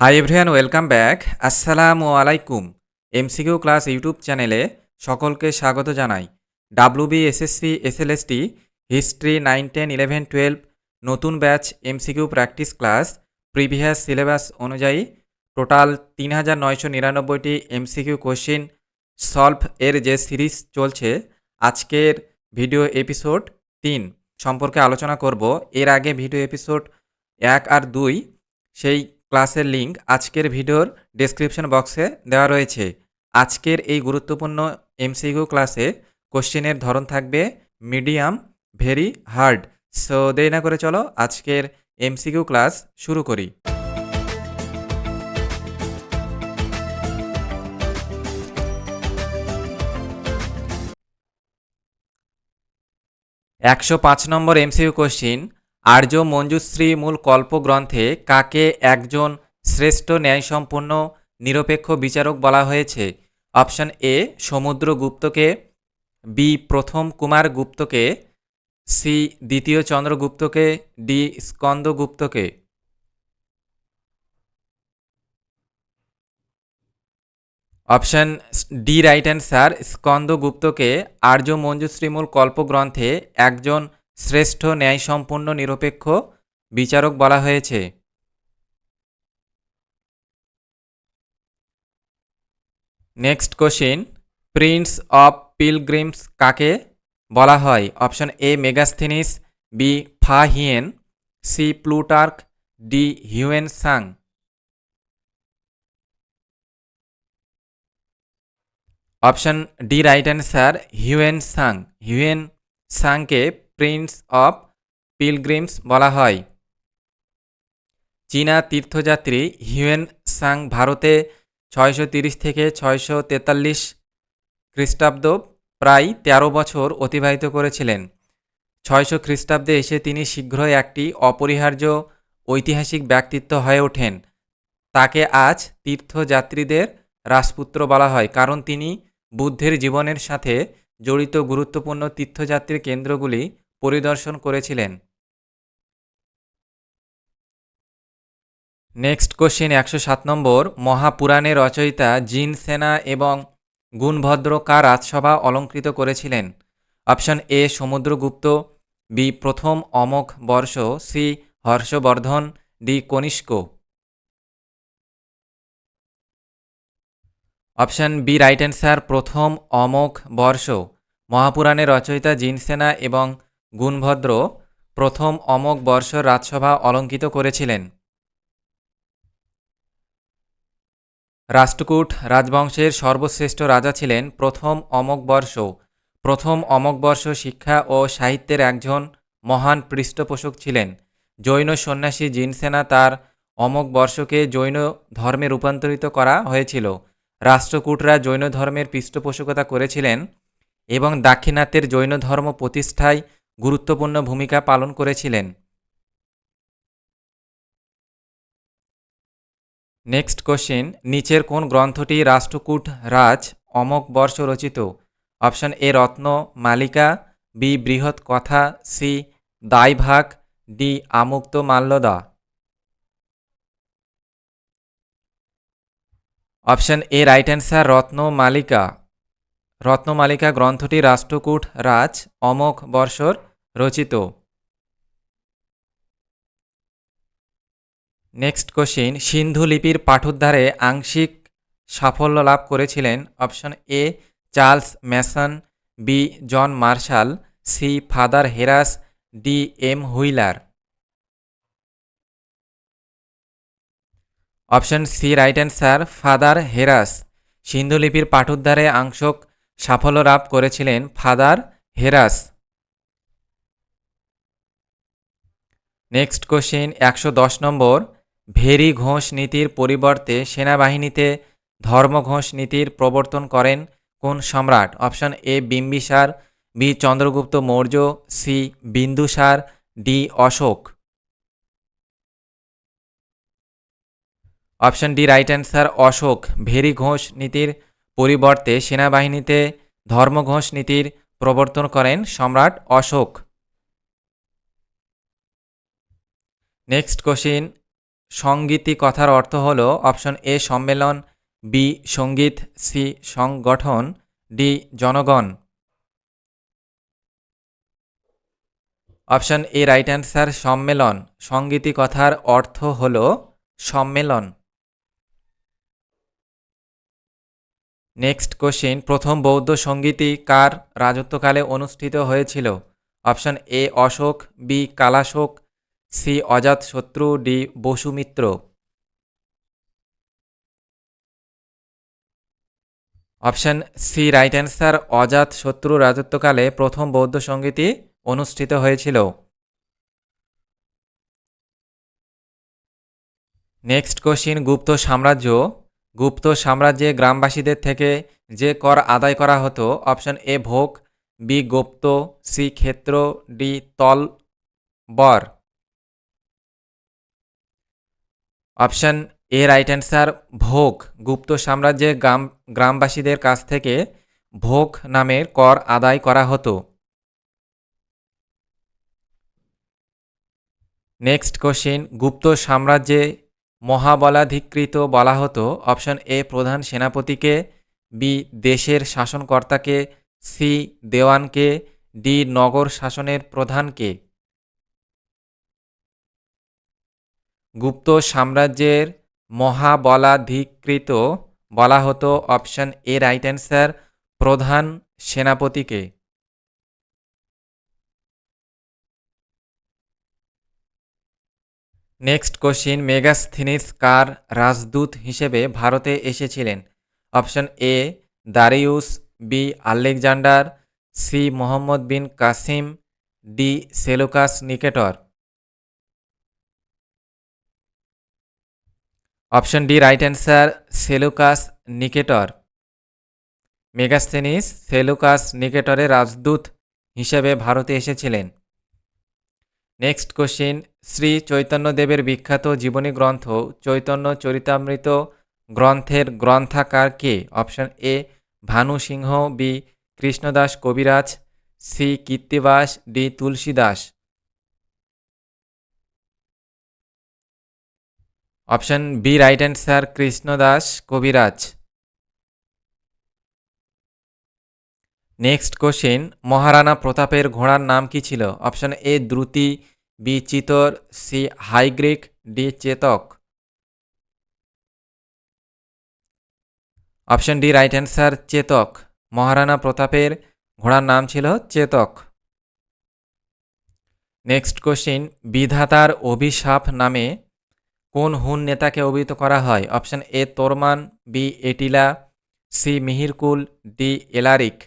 High everyone welcome back আসসালামু আলাইকুম MCQ class YouTube চ্যানেলে সকলকে স্বাগত জানাই। WB SSC SLST history nine ten eleven twelve নতুন batch MCQ practice class previous syllabus অনুযায়ী টোটাল তিন হাজার নয়শো নিরানব্বইটি এমসিকিউ কোশ্চিন সলভ এর যে সিরিজ চলছে আজকের ভিডিও এপিসোড তিন সম্পর্কে আলোচনা করব। এর আগে ভিডিও এপিসোড এক আর দুই সেই ক্লাসের লিঙ্ক আজকের ভিডিওর ডেসক্রিপশন বক্সে দেওয়া রয়েছে। আজকের এই গুরুত্বপূর্ণ এমসিকিউ ক্লাসে কোশ্চেনের ধরন থাকবে মিডিয়াম, ভেরি হার্ড। সো দেরি না করে চলো আজকের এমসিকিউ ক্লাস শুরু করি। একশো পাঁচ নম্বর এমসিকিউ কোশ্চিন আর্য মঞ্জুশ্রী মূল কল্পগ্রন্থে কাকে একজন শ্রেষ্ঠ ন্যায়সম্পন্ন নিরপেক্ষ বিচারক বলা হয়েছে? অপশন এ, সমুদ্রগুপ্তকে, বি, প্রথম কুমার গুপ্তকে, সি, দ্বিতীয় চন্দ্রগুপ্তকে, ডি, স্কন্দগুপ্তকে। অপশন ডি, রাইট অ্যান্সার, স্কন্দগুপ্তকে আর্য মঞ্জুশ্রীমূল কল্পগ্রন্থে একজন শ্রেষ্ঠ ন্যায়সম্পন্ন নিরপেক্ষ বিচারক বলা হয়েছে। Next question prince of pilgrims কাকে বলা হয়? Option A Megasthenes B Fa Hien C Plutarch D Hiuen Tsang option D right answer Hiuen Tsang Hiuen সাংকে prince of pilgrims বলা হয়। চীনা তীর্থযাত্রী হিউয়েন সাং ভারতে ছয়শো থেকে ছয়শো তেতাল্লিশ খ্রিস্টাব্দ প্রায় ১৩ বছর অতিবাহিত করেছিলেন। ছয়শো খ্রিস্টাব্দে এসে তিনি শীঘ্রই একটি অপরিহার্য ঐতিহাসিক ব্যক্তিত্ব হয়ে ওঠেন। তাকে আজ তীর্থযাত্রীদের রাজপুত্র বলা হয় কারণ তিনি বুদ্ধের জীবনের সাথে জড়িত গুরুত্বপূর্ণ তীর্থযাত্রীর কেন্দ্রগুলি পরিদর্শন করেছিলেন। নেক্সট কোশ্চেন একশো সাত নম্বর মহাপুরাণের রচয়িতা জিন সেনা এবং গুণভদ্র কার রাজসভা অলঙ্কৃত করেছিলেন? অপশন এ, সমুদ্রগুপ্ত, বি, প্রথম Amoghavarsha, C, Harshavardhana, D, Kanishka. Option B, right answer, প্রথম অমোঘ বর্ষ মহাপুরাণের রচয়িতা জিনসেনা এবং গুণভদ্র প্রথম অমোঘ বর্ষ রাজসভা অলঙ্কিত করেছিলেন। রাষ্ট্রকূট রাজবংশের সর্বশ্রেষ্ঠ রাজা ছিলেন প্রথম অমোঘ বর্ষ। প্রথম অমোঘ বর্ষ শিক্ষা ও সাহিত্যের একজন মহান পৃষ্ঠপোষক ছিলেন। জৈন সন্ন্যাসী জিনসেনা তার অমোঘ বর্ষকে জৈন ধর্মে রূপান্তরিত করা হয়েছিল। রাষ্ট্রকূটরা জৈন ধর্মের পৃষ্ঠপোষকতা করেছিলেন এবং দাক্ষিণাত্যের জৈন ধর্ম প্রতিষ্ঠায় গুরুত্বপূর্ণ ভূমিকা পালন করেছিলেন। নেক্সট কোশ্চেন, নিচের কোন গ্রন্থটি রাষ্ট্রকূট রাজ অমোক বর্ষ রচিত? Option A, Ratna, Malika, B, Brihatkatha, C, Dayabhaga, D, Amuktamalyada. Option A, right answer, Ratnamalika. Ratnamalika গ্রন্থটি রাষ্ট্রকূট রাজ অমোক বর্ষর রচিত। নেক্সট কোশ্চিন সিন্ধু লিপির পাঠোদ্ধারে আংশিক সাফল্য লাভ করেছিলেন option A, Charles Masson, B, John Marshall, C, Father Heras, D, M Wheeler. Option C, right answer, Father Heras. Sindhu লিপির পাঠোদ্ধারে আংশক সাফল্য লাভ করেছিলেন ফাদার হেরাস। নেক্সট কোশ্চিন একশো দশ নম্বর। ভেরি ঘোষ নীতির পরিবর্তে সেনাবাহিনীতে ধর্মঘোষ নীতির প্রবর্তন করেন কোন সম্রাট? Option A Bimbisara B Chandragupta Maurya C Bindusara D Ashoka option D right answer Ashoka very ঘোষ নীতির পরিবর্তে সেনাবাহিনীতে ধর্মঘোষ নীতির প্রবর্তন করেন সম্রাট অশোক। নেক্সট কোশ্চিন সঙ্গীতি কথার অর্থ হল অপশন এ সম্মেলন বি সংগীত সি সংগঠন ডি জনগণ। অপশন এ রাইট অ্যান্সার সম্মেলন। সঙ্গীতি কথার অর্থ হল সম্মেলন। নেক্সট কোশ্চিন প্রথম বৌদ্ধ সঙ্গীতি কার রাজত্বকালে অনুষ্ঠিত হয়েছিল? Option A Ashoka B Kalashoka C Ajatashatru D Vasumitra. Option C right answer Ajatashatru রাজত্বকালে প্রথম বৌদ্ধ সঙ্গীতি অনুষ্ঠিত হয়েছিল। নেক্সট কোশ্চিন গুপ্ত সাম্রাজ্য। গুপ্ত সাম্রাজ্যে গ্রামবাসীদের থেকে যে কর আদায় করা হতো, অপশন এ, ভোগ, বি, গুপ্ত, সি, ক্ষেত্র, ডি, তল, বর। অপশন এ রাইট অ্যান্সার ভোগ। গুপ্ত সাম্রাজ্যে গ্রাম, গ্রামবাসীদের কাছ থেকে ভোগ নামের কর আদায় করা হতো। নেক্সট কোশ্চিন গুপ্ত সাম্রাজ্যে মহাবলাধিকৃত বলা হতো। অপশন এ, প্রধান সেনাপতিকে, বি, দেশের শাসনকর্তাকে, সি, দেওয়ানকে, ডি, নগর শাসনের প্রধানকে। গুপ্ত সাম্রাজ্যের মহাবলাধিকৃত বলা হতো অপশন এ রাইট অ্যান্সার প্রধান সেনাপতিকে। নেক্সট কোশ্চিন, মেগাস্থিনিস কার রাজদূত হিসেবে ভারতে এসেছিলেন? Option A, Darius B, Alexander, C, Muhammad bin Qasim, D, Seleucus Nicator. Option D right answer Seleucus Nicator Megasthenes Seleucus নিকেটরের রাজদূত হিসেবে ভারতে এসেছিলেন। নেক্সট কোশ্চিন শ্রী চৈতন্যদেবের বিখ্যাত জীবনী গ্রন্থ চৈতন্য চরিতামৃত গ্রন্থের গ্রন্থাকার কে? Option A Bhanu Singha B Krishnadas Kaviraj C Krittibas D Tulsidas. Option B right answer Krishnadas Kaviraj next question Maharana প্রতাপের ঘোড়ার নাম কি ছিল? Option A Druti B Chittor C হাইগ্রিক D Chetak option D right answer Chetak Maharana প্রতাপের ঘোড়ার নাম ছিল Chetak next question বিধাতার অভিশাপ নামে কোন হুন নেতাকে অভিহিত করা হয়? Option A, Toramana, B, Attila, C, Mihirakula, D, Alaric.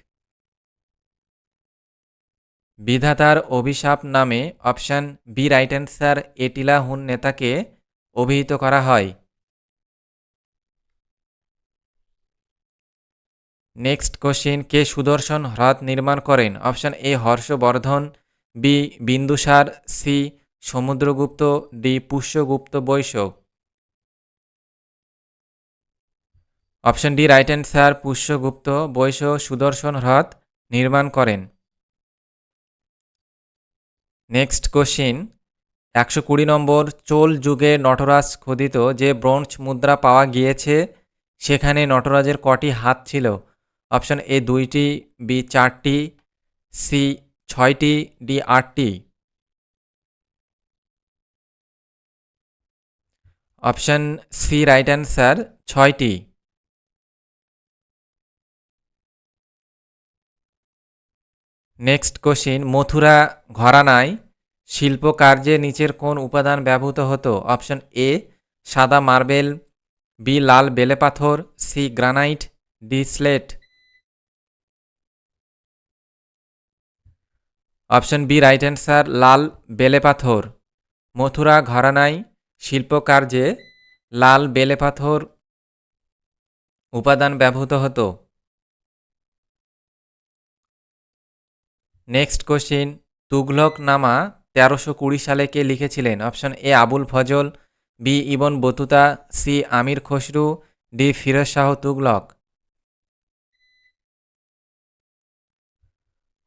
বিধাতার অভিশাপ নামে option B, right answer, Attila Hun নেতাকে অভিহিত করা হয়। নেক্সট কোশ্চিন, কে সুদর্শন হ্রদ নির্মাণ করেন? Option A, Harshavardhana, B, Bindusara, C Samudragupta D Pushyagupta Vaishya option D, right answer Pushyagupta Vaishya Sudarshan হ্রদ নির্মাণ করেন। নেক্সট কোশ্চিন, একশো কুড়ি নম্বর চোল যুগে নটরাজ খোদিত যে ব্রোঞ্জ মুদ্রা পাওয়া গিয়েছে, সেখানে নটরাজের কটি হাত ছিল। অপশন এ দুইটি, বি চারটি, সি ছয়টি, ডি আটটি। অপশন সি রাইট অ্যান্সার ছয়টি। নেক্সট কোশ্চিন, মথুরা ঘরানায় শিল্পকার্যে নিচের কোন উপাদান ব্যবহৃত হতো? অপশন এ, সাদা মার্বেল, বি, লাল বেলে পাথর, C, granite, D, slate. Option B right answer, লাল বেলে পাথর। মথুরা ঘরানায় শিল্পকার্যে লাল বেলে পাথর উপাদান ব্যবহৃত হতো। নেক্সট কোশ্চিন তুগলক নামা তেরোশো কুড়ি সালে কে লিখেছিলেন? Option A, Abul Fazl, B, Ibn Battuta, C, Amir Khusrau, D, Firoz Shah Tughlaq.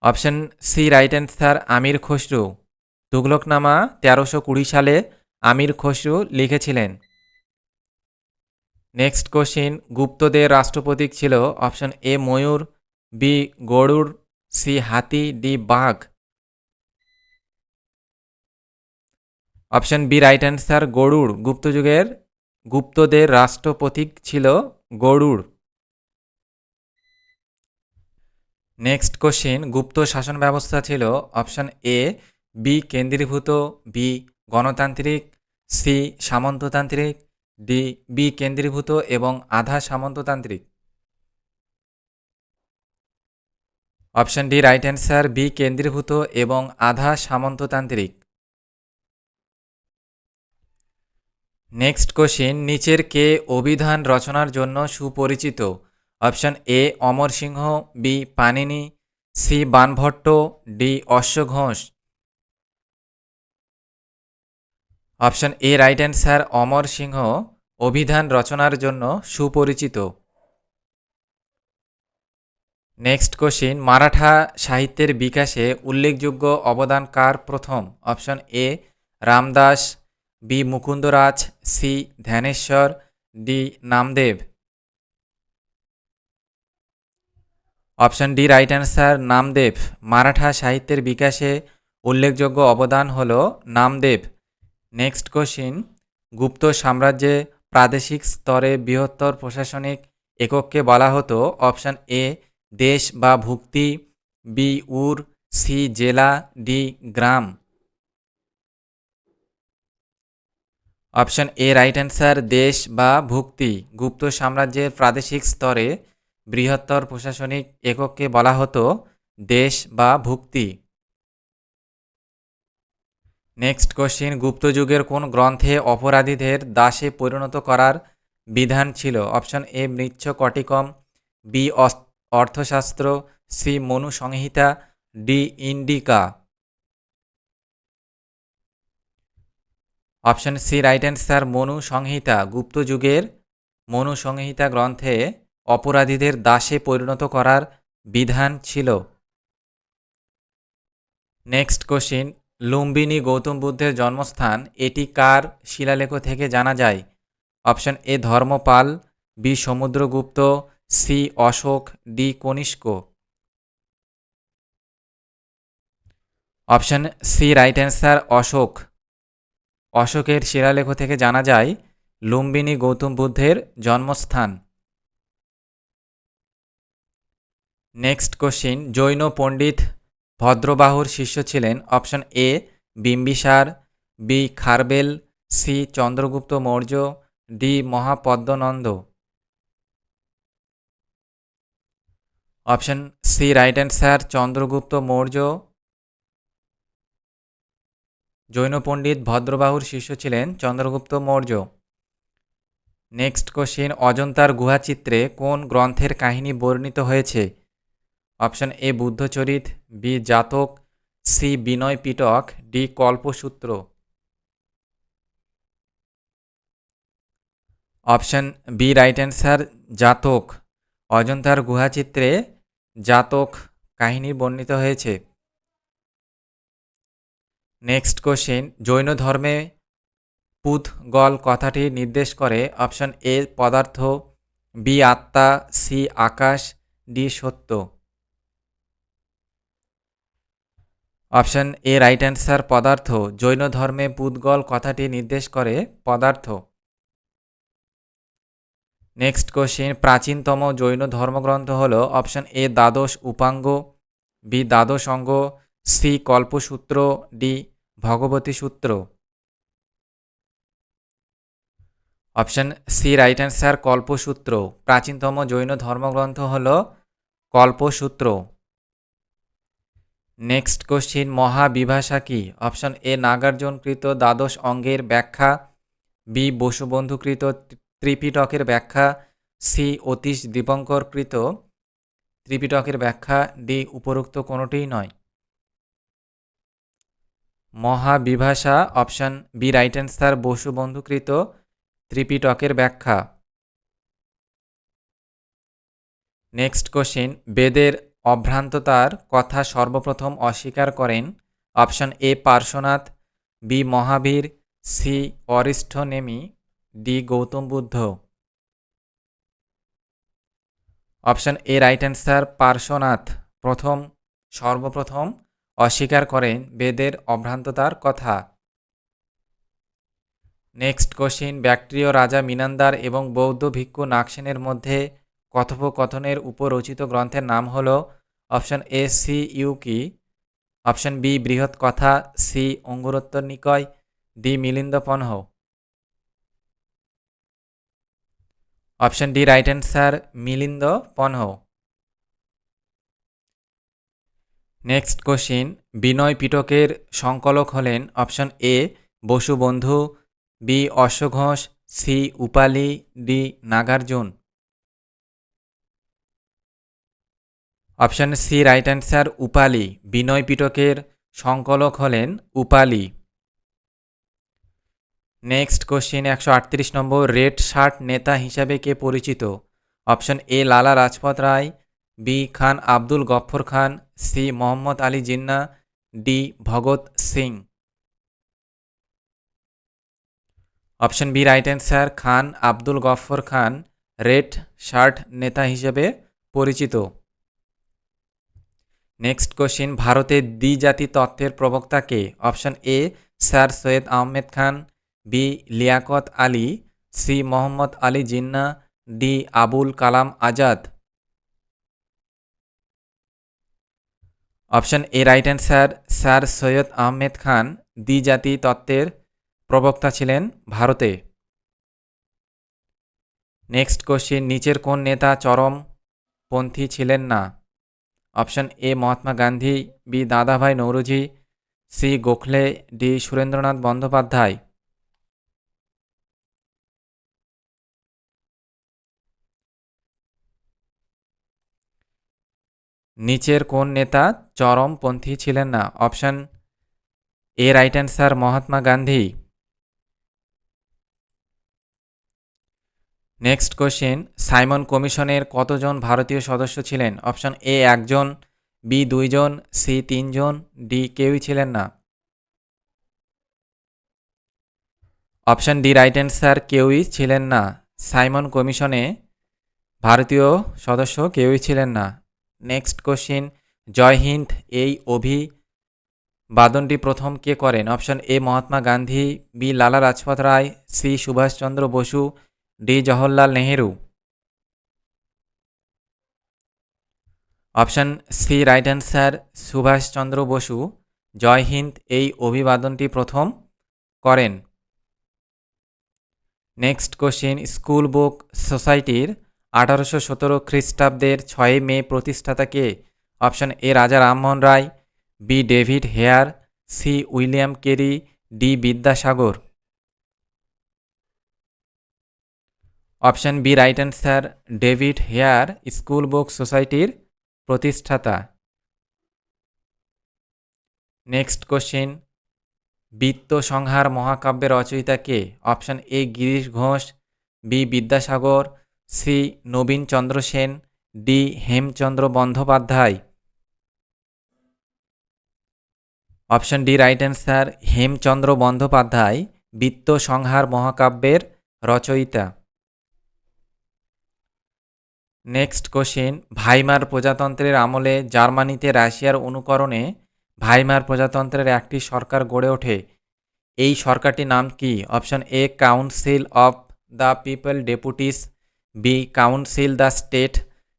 Option C, right answer, Amir Khusrau. Tughlaqnama তেরোশো কুড়ি সালে আমির খসরু লিখেছিলেন। নেক্সট কোশ্চিন গুপ্তদের রাষ্ট্রপ্রতীক ছিল অপশন এ ময়ূর বি গরুড় সি হাতি ডি বাঘ। Option B right answer Garuda. গুপ্তযুগের গুপ্তদের রাষ্ট্রপ্রতীক ছিল গরুড়। নেক্সট কোশ্চিন গুপ্ত শাসন ব্যবস্থা ছিল অপশন এ বি কেন্দ্রীভূত বি গণতান্ত্রিক সি সামন্ততান্ত্রিক, ডি বি কেন্দ্রীভূত এবং আধা সামন্ততান্ত্রিক। Option D, right answer, B কেন্দ্রীভূত এবং আধা সামন্ততান্ত্রিক। নেক্সট কোশ্চিন, নিচের কে অভিধান রচনার জন্য সুপরিচিত? Option A, Amar Singh, B Panini, C Banabhatta, D অশ্ব Ghosh option A right answer Amar Singh, অভিধান রচনার জন্য সুপরিচিত। নেক্সট কোশ্চিন মারাঠা সাহিত্যের বিকাশে উল্লেখযোগ্য অবদান কার প্রথম? Option A, Ramdas, B, Mukundaraj, C, Dnyaneshwar, D, Namdev. Option D right answer Namdev. Maratha সাহিত্যের বিকাশে উল্লেখযোগ্য অবদান হল নামদেব। নেক্সট কোশ্চিন গুপ্ত সাম্রাজ্যে প্রাদেশিক স্তরে বৃহত্তর প্রশাসনিক একককে বলা হতো অপশান এ দেশ বা ভুক্তি বি উর সি জেলা ডি গ্রাম। অপশন এ রাইট অ্যান্সার দেশ বা ভুক্তি। গুপ্ত সাম্রাজ্যের প্রাদেশিক স্তরে বৃহত্তর প্রশাসনিক একককে বলা হতো দেশ বা ভুক্তি। নেক্সট কোশ্চিন গুপ্তযুগের কোন গ্রন্থে অপরাধীদের দাসে পরিণত করার বিধান ছিল? Option A Mrichchhakatikam. B Arthashastra. C Manu Samhita. D Indica. Option C right answer Manu Samhita. Gupta যুগের মনু সংহিতা গ্রন্থে অপরাধীদের দাসে পরিণত করার বিধান ছিল। নেক্সট কোশ্চিন লুম্বিনী গৌতম বুদ্ধের জন্মস্থান, এটি কার শিলালেখ থেকে জানা যায়? Option A, Dharmapal, B, Samudragupta, C, Ashoka, D, Kanishka. Option C, right answer, Ashoka. অশোকের শিলালেখ থেকে জানা যায়, লুম্বিনী গৌতম বুদ্ধের জন্মস্থান। নেক্সট কোশ্চিন, জৈন পণ্ডিত ভদ্রবাহুর শিষ্য ছিলেন option A, Bimbisara, B, Kharavela, C, Chandragupta Maurya, D, Mahapadma Nanda. Option C, right answer, Chandragupta Maurya. Jain পণ্ডিত ভদ্রবাহুর শিষ্য ছিলেন চন্দ্রগুপ্ত মৌর্য। নেক্সট কোশ্চিন, অজন্তার গুহাচিত্রে কোন গ্রন্থের কাহিনী বর্ণিত হয়েছে? Option A Buddhacharita B Jataka C Vinaya Pitaka D Kalpasutra. Option B right answer Jataka. অজন্তার গুহাচিত্রে জাতক কাহিনী বর্ণিত হয়েছে। নেক্সট কোশ্চেন জৈন ধর্মে পুথগল কথাটি নির্দেশ করে। অপশন এ, পদার্থ বি আত্মা সি আকাশ ডি সত্য। অপশন এ রাইট অ্যান্সার পদার্থ, জৈন ধর্মে পুদ্গল কথাটি নির্দেশ করে পদার্থ। নেক্সট কোশ্চেন প্রাচীনতম জৈন ধর্মগ্রন্থ হল অপশন এ দ্বাদশ উপাঙ্গ বি দ্বাদশ অঙ্গ C Kalpasutra D Bhagavati Sutra. Option C right answer Kalpasutra, প্রাচীনতম জৈন ধর্মগ্রন্থ হল কল্পসূত্র। নেক্সট কোশ্চিন মহাবিভাষা কি অপশন এ নাগার্জুনকৃত দ্বাদশ অঙ্গের ব্যাখ্যা। বি বসুবন্ধুকৃত ত্রিপিটকের ব্যাখ্যা। সি অতীশ দীপঙ্করকৃত ত্রিপিটকের ব্যাখ্যা। ডি উপরোক্ত কোনোটিই নয়। Mahavibhasha option B right answer বসুবন্ধুকৃত ত্রিপিটকের ব্যাখ্যা। নেক্সট কোশ্চিন বেদের অভ্রান্ততার কথা সর্বপ্রথম অস্বীকার করেন option A Parshvanath, B Mahavir, C Arishtanemi D Gautam Buddha. Option A right answer Parshvanath, প্রথম সর্বপ্রথম অস্বীকার করেন বেদের অভ্রান্ততার কথা। নেক্সট কোশ্চিন, ব্যাক্ট্রিয় রাজা মিনান্দার এবং বৌদ্ধ ভিক্ষু নাকসেনের মধ্যে কথোপকথনের উপর রচিত গ্রন্থের নাম হল option A, Siyuki. Option B, Brihatkatha. C Anguttara Nikaya D Milinda Panha option D, right answer Milinda Panha next question, Vinaya পিটকের সংকলক হলেন option A Vasubandhu B, অশ্বঘোষ, C, Upali, D, Nagarjuna. Option C right answer Upali. Vinaya পিটকের সংকলক হলেন Upali. Next question, একশো আটত্রিশ নম্বর, red shirt নেতা হিসাবে কে পরিচিত? Option A, Lala Lajpat Rai, B, Khan Abdul Ghaffar Khan, C, Mohammad Ali Jinnah, D, Bhagat Singh. Option B, right answer, Khan Abdul Ghaffar Khan, red shirt নেতা হিসেবে পরিচিত। Next question ভারতের দ্বিজাতি তত্ত্বের প্রবক্তা কে? Option A sir Syed Ahmed Khan B Liaquat Ali C Mohammad Ali Jinnah D Abul Kalam Azad option A right answer sir Syed Ahmed Khan দ্বিজাতি তত্ত্বের প্রবক্তা ছিলেন ভারতে। নেক্সট কোশ্চিন নিচের কোন নেতা চরম পন্থী ছিলেন না? Option A Mahatma Gandhi B Dadabhai Naoroji C Gokhale D Surendranath Bandyopadhyay নিচের কোন নেতা চরমপন্থী ছিলেন না? Option A right answer Mahatma Gandhi next question Simon কমিশনের কতজন ভারতীয় সদস্য ছিলেন? অপশন এ একজন বি দুইজন সি তিনজন ডি কেউই ছিলেন না। অপশন ডি রাইট অ্যান্সার কেউই ছিলেন না। সাইমন কমিশনে ভারতীয় সদস্য, কেউই ছিলেন না। নেক্সট কোশ্চিন জয় হিন্দ, এই অভিবাদনটি প্রথম কে করেন? Option A Mahatma Gandhi B Lala Lajpat Rai C Subhashchandra Bose D Jawaharlal Nehru. Option C, right answer Subhashchandra Bose. Jai Hind, এই অভিবাদনটি প্রথম করেন। নেক্সট কোশ্চিন, স্কুল বুক সোসাইটির আঠারোশো সতেরো খ্রিস্টাব্দের ছয় মে প্রতিষ্ঠাতাকে option A, Raja Rammohan Roy, B, David Hare, C, William Carey, D, Vidyasagar. Option B, right answer, David Hare, school book সোসাইটির প্রতিষ্ঠাতা। নেক্সট কোশ্চিন, বিত্ত সংহার মহাকাব্যের রচয়িতা কে? Option A, Girish Ghosh, B, Vidyasagar, C, Nabin Chandra Sen, D, Hemchandra Bandyopadhyay. Option D, right answer, Hemchandra Bandyopadhyay, বিত্ত সংহার মহাকাব্যের রচয়িতা। Next question Weimar প্রজাতন্ত্রের আমলে জার্মানিতে রাশিয়ার অনুকরণে ভাইমার প্রজাতন্ত্রের একটি সরকার গড়ে ওঠে। এই সরকারটির নাম কি? Option A council of the people deputies B council the state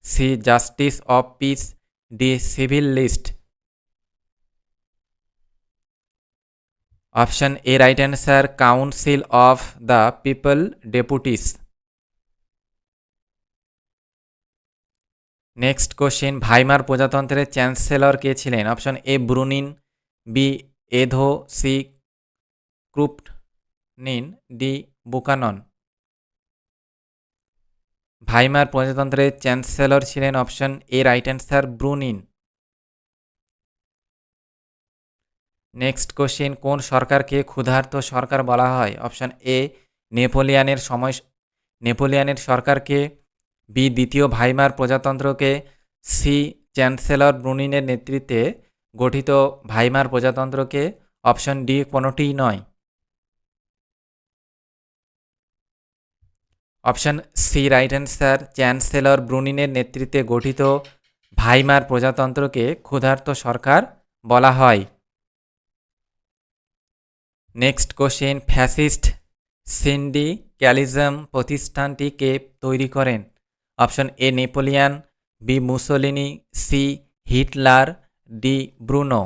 C justice of peace D civil list option A right answer council of the people deputies next question Weimar প্রজাতন্ত্রের চ্যান্সেলর কে ছিলেন? Option A Bruning B এধো C ক্রুপ্ট নিন D Buchanan Weimar প্রজাতন্ত্রের chancellor ছিলেন option A right answer Bruning next question কোন সরকারকে ক্ষুধার্ত সরকার বলা হয়? অপশন এ নেপোলিয়ানের সময় নেপোলিয়ানের সরকারকে বি দ্বিতীয় ভাইমার প্রজাতন্ত্রকে সি চ্যান্সেলর ব্রুনিনের নেতৃত্বে গঠিত ভাইমার প্রজাতন্ত্রকে অপশন ডি কোনোটিই নয়। Option C right answer, chancellor ব্রুনিনের নেতৃত্বে গঠিত ভাইমার প্রজাতন্ত্রকে ক্ষুধার্ত সরকার বলা হয়। Next question, fascist syndicalism প্রতিষ্ঠানটিকে তৈরি করেন। Option A, Napoleon, B, Mussolini, C, Hitler, D, Bruno.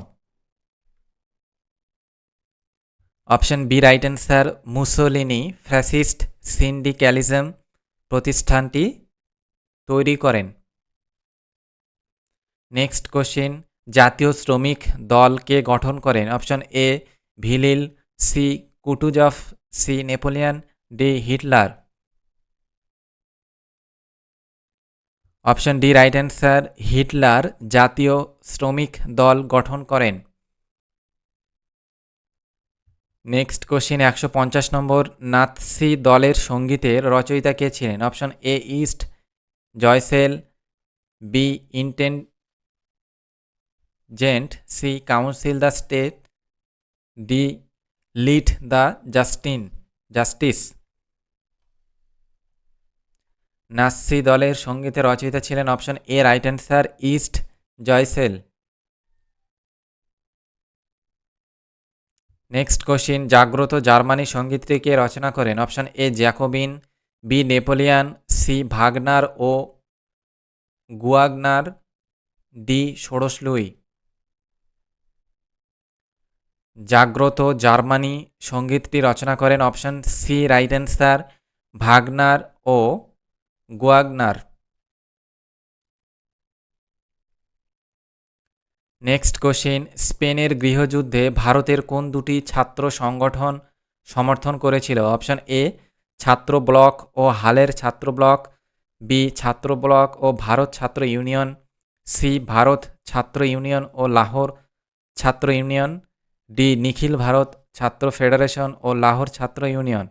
Option B, right answer, Mussolini, fascist syndicalism প্রতিষ্ঠানটি তৈরি করেন। নেক্সট কোশ্চেন, জাতীয় শ্রমিক দলকে গঠন করেন? Option A, ভিলিল, C, Kutuzov, C, Napoleon, D, Hitler. Option D, right answer, Hitler জাতীয় শ্রমিক দল গঠন করেন। নেক্সট কোশ্চিন, একশো পঞ্চাশ নম্বর, নাৎসি দলের সঙ্গীতের রচয়িতা কে ছিলেন? Option A, Horst, Wessel, B, intendant, C, council the state, D lead the Justin, justice. Nazi দলের সঙ্গীতের রচয়িতা ছিলেন option A right answer Horst Wessel. Next question, জাগ্রত জার্মানি সঙ্গীতটিকে রচনা করেন। Option A, Jacobin, B, Napoleon, C, Wagner O গুয়াগনার, D ষোড়শলুই জাগ্রত জার্মানি সঙ্গীতটি রচনা করেন। Option C, right answer, Wagner ও গুয়াগনার। নেক্সট কোশ্চিন স্পেনের গৃহযুদ্ধে ভারতের কোন দুটি ছাত্র সংগঠন সমর্থন করেছিল? অপশন এ ছাত্র ব্লক ও হালের ছাত্র ব্লক বি ছাত্র ব্লক ও ভারত ছাত্র ইউনিয়ন সি ভারত ছাত্র ইউনিয়ন ও লাহোর ছাত্র ইউনিয়ন ডি নিখিল ভারত ছাত্র ফেডারেশন ও লাহোর ছাত্র union.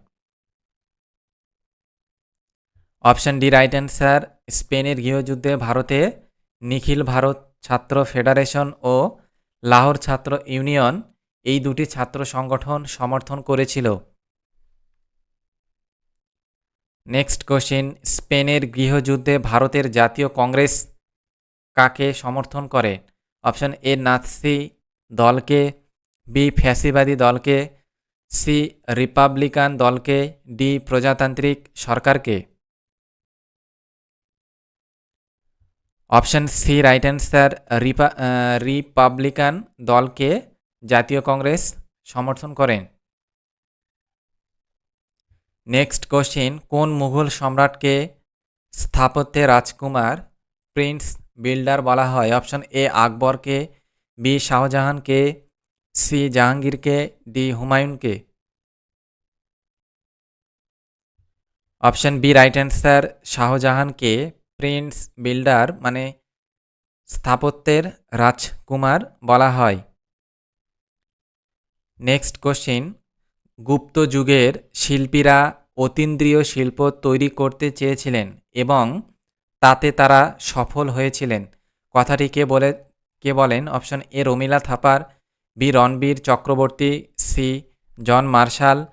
Option D right answer, স্পেনের গৃহযুদ্ধে ভারতে নিখিল ভারত ছাত্র ফেডারেশন ও লাহোর ছাত্র ইউনিয়ন এই দুটি ছাত্র সংগঠন সমর্থন করেছিল। নেক্সট কোশ্চিন, স্পেনের গৃহযুদ্ধে ভারতের জাতীয় কংগ্রেস কাকে সমর্থন করে? অপশন এ, নাৎসি দলকে, বি, ফ্যাসিবাদী দলকে, সি, রিপাবলিকান দলকে, ডি, প্রজাতান্ত্রিক সরকারকে। অপশন সি রাইট অ্যান্সার রিপা রিপাবলিকান দলকে জাতীয় কংগ্রেস সমর্থন করেন। নেক্সট কোশ্চিন কোন মুঘল সম্রাটকে স্থাপত্যে রাজকুমার প্রিন্স বিল্ডার বলা হয়? অপশন এ, আকবরকে, বি, শাহজাহানকে, সি, জাহাঙ্গীরকে, ডি, হুমায়ুনকে। অপশন বি রাইট অ্যান্সার শাহজাহানকে প্রিন্স বিল্ডার মানে স্থাপত্যের রাজকুমার বলা হয়। নেক্সট কোশ্চিন, গুপ্ত যুগের শিল্পীরা অতীন্দ্রিয় শিল্প তৈরি করতে চেয়েছিলেন এবং তাতে তারা সফল হয়েছিলেন। কথাটি কে বলে, কে বলেন? Option A, Romila Thapar, B, Ranabir Chakravarti, C, John Marshall,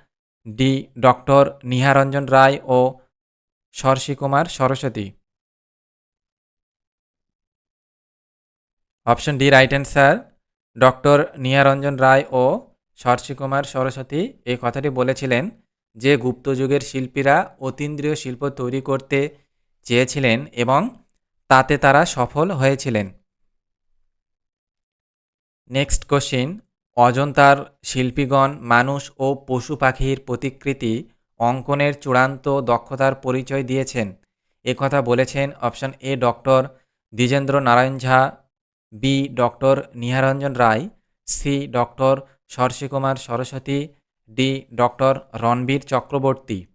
D, doctor Niharranjan Ray O Sarasi Saraswati. Option D right answer doctor Niharranjan Ray ও সরসী কুমার সরস্বতী এই কথাটি বলেছিলেন যে গুপ্তযুগের শিল্পীরা অতীন্দ্রিয় শিল্প তৈরি করতে চেয়েছিলেন এবং তাতে তারা সফল হয়েছিলেন। নেক্সট কোশ্চিন অজন্তার শিল্পীগণ, মানুষ ও পশু পাখির প্রতিকৃতি অঙ্কনের চূড়ান্ত দক্ষতার পরিচয় দিয়েছেন। কথা বলেছেন option A doctor Dwijendra Narayan Jha B, doctor Niharranjan Ray, C, doctor Sarasi Kumar Saraswati, D, doctor Ranabir Chakraborty.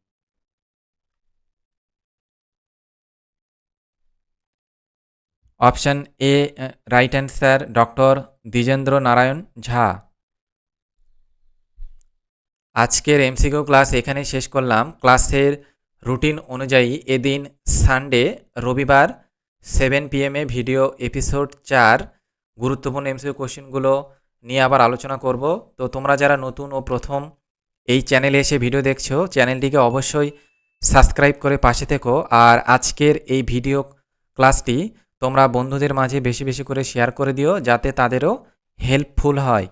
Option A, right answer, doctor Dwijendra Narayan Jha. আজকের এমসিকিউ ক্লাস এখানে শেষ করলাম। ক্লাসের রুটিন অনুযায়ী এদিন সানডে, রবিবার seven পিএমে video episode চার গুরুত্বপূর্ণ এমসিকিউ কোশ্চেনগুলো নিয়ে আবার আলোচনা করব। তো তোমরা যারা নতুন ও প্রথম এই চ্যানেলে এসে ভিডিও দেখছ চ্যানেলটিকে অবশ্যই সাবস্ক্রাইব করে পাশে থেকো। আর আজকের এই ভিডিও ক্লাসটি তোমরা বন্ধুদের মাঝে বেশি বেশি করে শেয়ার করে দিও, যাতে তাদেরও হেল্পফুল হয়।